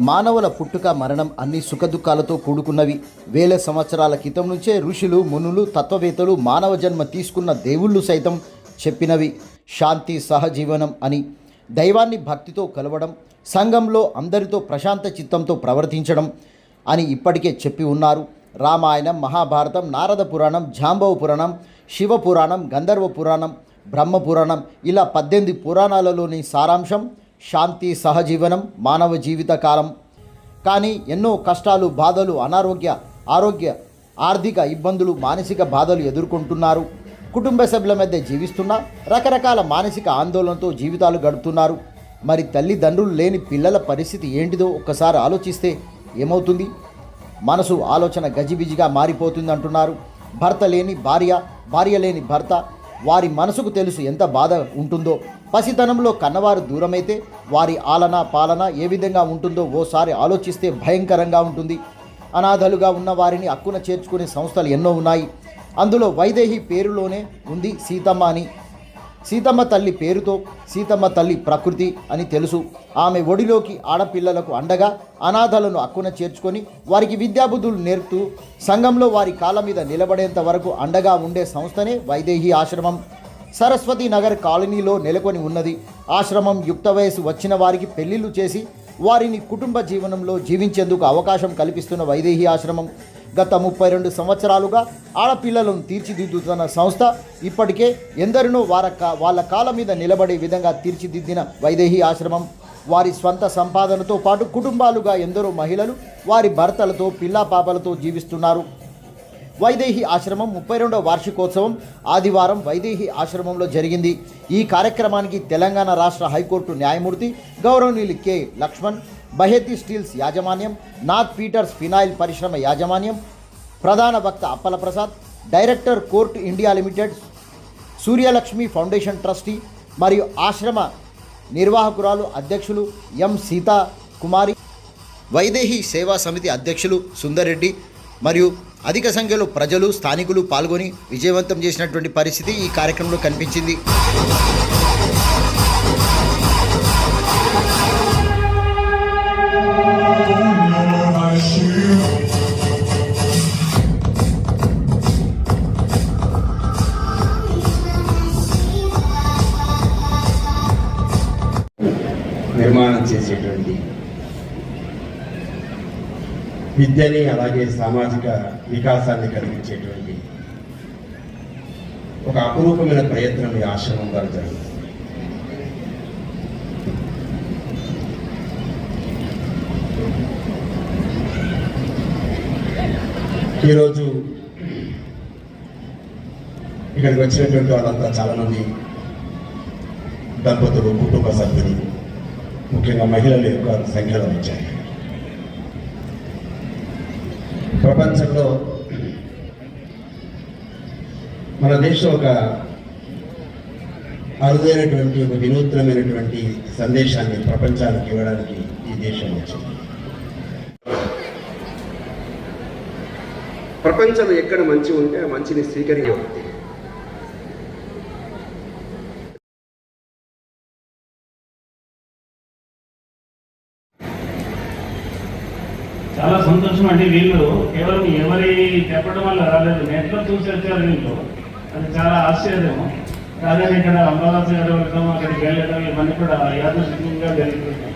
మానవుల పుట్టుక మరణం అన్ని సుఖదుఖాలతో కూడుకున్నవి. వేల సంవత్సరాల క్రితం నుంచే ఋషులు మునులు తత్వవేత్తలు మానవ జన్మ తీసుకున్న దేవుళ్ళు సైతం చెప్పినవి. శాంతి సహజీవనం అని. దైవాన్ని భక్తితో కలవడం సంఘంలో అందరితో ప్రశాంత చిత్తంతో ప్రవర్తించడం అని ఇప్పటికే చెప్పి ఉన్నారు. రామాయణం మహాభారతం నారద పురాణం జాంబవ పురాణం శివ పురాణం గంధర్వ పురాణం బ్రహ్మ పురాణం ఇలా పద్దెనిమిది పురాణాలలోని సారాంశం శాంతి సహజీవనం మానవ జీవిత కాలం. కానీ ఎన్నో కష్టాలు బాధలు అనారోగ్య ఆరోగ్య ఆర్థిక ఇబ్బందులు మానసిక బాధలు ఎదుర్కొంటున్నారు. కుటుంబ సభ్యుల మధ్య జీవిస్తున్నా రకరకాల మానసిక ఆందోళనతో జీవితాలు గడుపుతున్నారు. మరి తల్లిదండ్రులు లేని పిల్లల పరిస్థితి ఏంటిదో ఒక్కసారి ఆలోచిస్తే ఏమవుతుంది? మనసు ఆలోచన గజిబిజిగా మారిపోతుంది అంటున్నారు భర్త లేని భార్య భార్య లేని భర్త వారి మనసుకు తెలుసు ఎంత బాధ ఉంటుందో. పసితనంలో కన్నవారు దూరమైతే వారి ఆలన పాలన ఏ విధంగా ఉంటుందో ఓసారి ఆలోచిస్తే భయంకరంగా ఉంటుంది. అనాథలుగా ఉన్న వారిని అక్కున చేర్చుకునే సంస్థలు ఎన్నో ఉన్నాయి. అందులో వైదేహి పేరులోనే ఉంది సీతమ్మ అని. సీతమ్మ తల్లి పేరుతో సీతమ్మ తల్లి ప్రకృతి అని తెలుసు. ఆమె ఒడిలోకి ఆడపిల్లలకు అండగా అనాథలను అక్కున చేర్చుకొని వారికి విద్యాబుద్ధులు నేర్పుతూ సంఘంలో వారి కాళ్ళ మీద నిలబడేంత వరకు అండగా ఉండే సంస్థనే వైదేహి ఆశ్రమం. సరస్వతి నగర్ కాలనీలో నెలకొని ఉన్నది. ఆశ్రమం యుక్త వయసు వచ్చిన వారికి పెళ్ళిళ్ళు చేసి వారిని కుటుంబ జీవనంలో జీవించేందుకు అవకాశం కల్పిస్తున్న వైదేహి ఆశ్రమం. గత ముప్పై రెండు సంవత్సరాలుగా ఆడపిల్లలను తీర్చిదిద్దుతున్న సంస్థ ఇప్పటికే ఎందరినో వార కా- వాళ్ళ కాళ్ళ మీద నిలబడే విధంగా తీర్చిదిద్దిన వైదేహి ఆశ్రమం. వారి స్వంత సంపాదనతో పాటు కుటుంబాలుగా ఎందరో మహిళలు వారి భర్తలతో పిల్లా పాపలతో జీవిస్తున్నారు. వైదేహి ఆశ్రమం ముప్పై రెండవ వార్షికోత్సవం ఆదివారం వైదేహి ఆశ్రమంలో జరిగింది. ఈ కార్యక్రమానికి తెలంగాణ రాష్ట్ర హైకోర్టు న్యాయమూర్తి గౌరవనీయులు కె లక్ష్మణ్ బహెతి స్టీల్స్ యాజమాన్యం నాథ్ పీటర్స్ ఫినాయిల్ పరిశ్రమ యాజమాన్యం ప్రధాన వక్త Appala Prasad director court India limited Suryalakshmi foundation trustee మరియు ఆశ్రమ నిర్వాహకురాలు అధ్యక్షులు ఎం సీతా కుమారి వైదేహి సేవా సమితి అధ్యక్షులు సుందర్రెడ్డి మరియు అధిక సంఖ్యలో ప్రజలు స్థానికులు పాల్గొని విజయవంతం చేసినటువంటి పరిస్థితి ఈ కార్యక్రమంలో కనిపించింది. నిర్మాణం చేసేటువంటి విద్యని అలాగే సామాజిక వికాసాన్ని కలిగించేటువంటి ఒక అపురూపమైన ప్రయత్నం ఈ ఆశ్రమం ద్వారా జరుగుతుంది. ఈరోజు ఇక్కడికి వచ్చినటువంటి వాళ్ళంతా చాలామంది దంపతులు కుటుంబ సభ్యులు ముఖ్యంగా మహిళల యొక్క సంఖ్యలో వచ్చాయి ప్రపంచంలో మన దేశం ఒక అరుదైనటువంటి ఒక వినూత్నమైనటువంటి సందేశాన్ని ప్రపంచానికి ఇవ్వడానికి ఈ దేశం వచ్చింది. ప్రపంచం ఎక్కడ మంచి ఉంటే ఆ మంచిని స్వీకరించవచ్చు చాలా సంతోషం అండి వీళ్ళు. కేవలం ఎవరి చెప్పడం వల్ల రాలేదు. నెట్లో చూసి వచ్చారు వీళ్ళు. అది చాలా ఆశ్చర్యం. కాదని ఇక్కడ అంబాదాస్ గారు వెళ్ళడం అక్కడికి వెళ్ళడం ఇవన్నీ కూడా యాదృశ్యంగా జరుగుతుంది